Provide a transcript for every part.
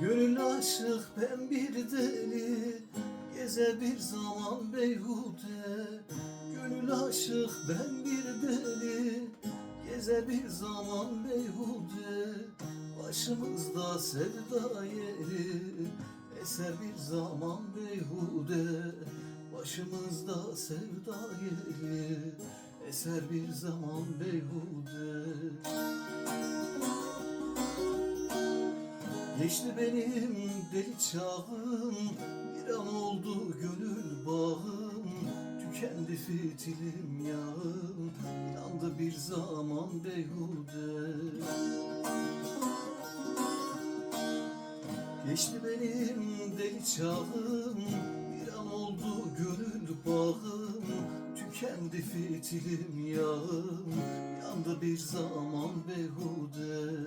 Gönül aşık ben bir deli. Geze bir zaman beyhude Gönül aşık ben bir deli. Geze bir zaman beyhude Başımızda sevda yeri. Eser bir zaman beyhude Başımızda sevda yeri. Eser bir zaman beyhude Geçti benim deli çağım Bir an oldu gönül bağım. Tükendi fitilim yağım Yandı bir zaman beyhude. Geçti benim deli çağım Bir an oldu gönül bağım. Tükendi fitilim yağım Yandı bir zaman beyhude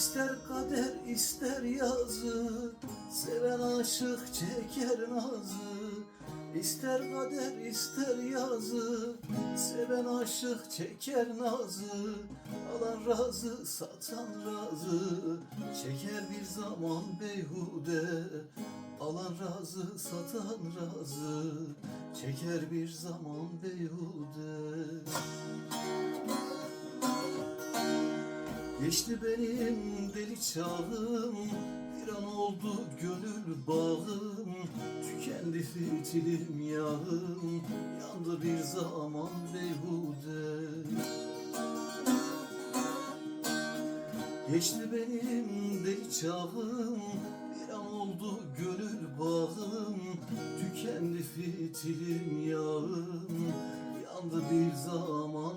İster kader ister yazı Seven aşık çeker nazı. İster kader ister yazı Seven aşık çeker nazı. Alan razı satan razı Çeker bir zaman beyhude. Alan razı satan razı Çeker bir zaman beyhude Geçti benim deli çağım Bir an oldu gönül bağım. Tükendi fitilim yağım Yandı bir zaman beyhude. Geçti benim deli çağım Bir an oldu gönül bağım. Tükendi fitilim yağım Yandı bir zaman